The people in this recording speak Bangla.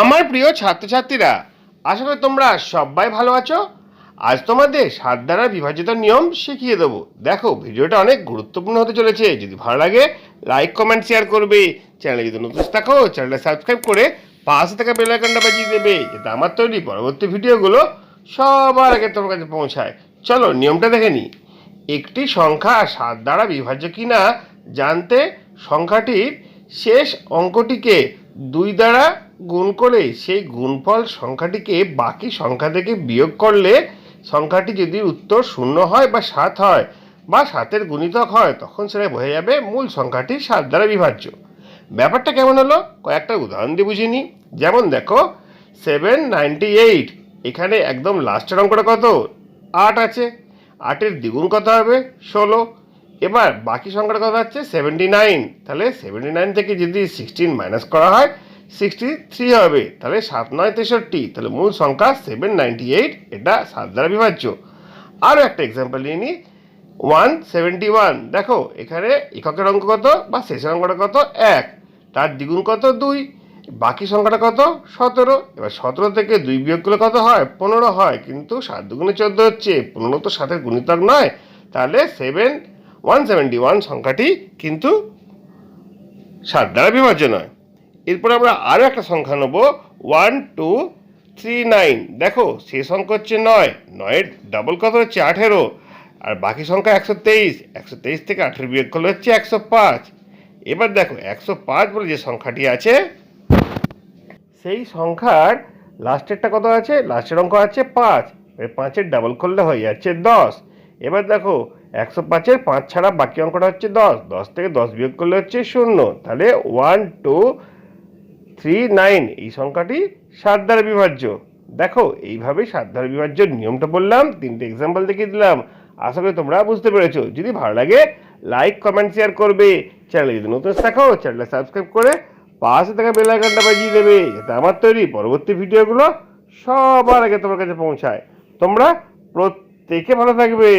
আমার প্রিয় ছাত্রছাত্রীরা, আশা করি তোমরা সবাই ভালো আছো। আজ তোমাদের সাত দ্বারা বিভাজিত নিয়ম শিখিয়ে দেবো। দেখো, ভিডিওটা অনেক গুরুত্বপূর্ণ হতে চলেছে। যদি ভালো লাগে লাইক কমেন্ট শেয়ার করবে। চ্যানেলে যদি নতুন থাকো, চ্যানেলটা সাবস্ক্রাইব করে পাশে থাকা বেল আইকনটা বাজিয়ে দেবে, যাতে আমার তৈরি পরবর্তী ভিডিওগুলো সবার আগে তোমার কাছে পৌঁছায়। চলো, নিয়মটা দেখে নিই। একটি সংখ্যা সাত দ্বারা বিভাজ্য কিনা জানতে সংখ্যাটির শেষ অঙ্কটিকে দুই দ্বারা গুণ করে সেই গুণফল সংখ্যাটিকে বাকি সংখ্যা থেকে বিয়োগ করলে সংখ্যাটি যদি উত্তর শূন্য হয় বা সাত হয় বা সাতের গুণিতক হয়, তখন সেটা বোঝা যাবে মূল সংখ্যাটি সাত দ্বারা বিভাজ্য। ব্যাপারটা কেমন হলো? কয়েকটা উদাহরণ দিয়ে বুঝিয়ে নিই। যেমন দেখো সেভেন নাইনটি এইট এখানে একদম লাস্টের অঙ্কটা কত? আট আছে। আটের দ্বিগুণ কত হবে? ষোলো। এবার বাকি সংখ্যাটা কত হচ্ছে? সেভেন্টি নাইন তাহলে সেভেন্টি নাইন থেকে যদি সিক্সটিন মাইনাস করা হয় সিক্সটি থ্রি হবে। তাহলে সাত নয় তেষট্টি, তাহলে মূল সংখ্যা সেভেন নাইনটি এইট এটা সাত দ্বারা বিভাজ্য। আরও একটা এক্সাম্পল নিয়ে নিই ওয়ান সেভেন্টি ওয়ান দেখো, এখানে এককের অঙ্ক কত বা শেষের অঙ্কটা কত? এক। তার দ্বিগুণ কত? দুই। বাকি সংখ্যাটা কত? সতেরো। এবার সতেরো থেকে দুই বিয়োগ করলে কত হয়? পনেরো হয়। কিন্তু সাত দুগুণে চোদ্দ হচ্ছে। পনেরো তো সাতের গুণিতক নয়। তাহলে সেভেন ওয়ান সেভেন্টি ওয়ান সংখ্যাটি কিন্তু সাত দ্বারা বিভাজ্য নয়। এরপর আমরা আরও একটা সংখ্যা নেব। ওয়ান টু থ্রি নাইন দেখো শেষ অঙ্ক হচ্ছে নয়। নয়ের ডাবল কত হচ্ছে? আঠেরো। আর বাকি সংখ্যা একশো তেইশ। একশো তেইশ থেকে আঠেরো বিয়োগ করলে হচ্ছে একশো পাঁচ। এবার দেখো, একশো পাঁচ বলে যে সংখ্যাটি আছে, সেই সংখ্যার লাস্টেরটা কত আছে? লাস্টের অঙ্ক আছে পাঁচ। এবার পাঁচের ডাবল করলে হয়ে যাচ্ছে দশ। এবার দেখো, একশো পাঁচের পাঁচ ছাড়া বাকি অঙ্কটা হচ্ছে দশ। দশ থেকে দশ বিয়োগ করলে হচ্ছে শূন্য। তাহলে ওয়ান টু থ্রি নাইন, এই সংখ্যাটি সাত দ্বারা বিভাজ্য। দেখো এইভাবেই সাত দ্বারা বিভাজ্য নিয়মটা বললাম, তিনটে এক্সাম্পল দেখিয়ে দিলাম। আশা করি তোমরা বুঝতে পেরেছ। যদি ভালো লাগে লাইক কমেন্ট শেয়ার করবে। চ্যানেলে যদি নতুন থাকো চ্যানেলটা সাবস্ক্রাইব করে পাশে থাকা বেল আইকনটা বাজিয়ে দেবে, যাতে আমার তৈরি পরবর্তী ভিডিওগুলো সবার আগে তোমার কাছে পৌঁছায়। তোমরা প্রত্যেকে ভালো থাকবে।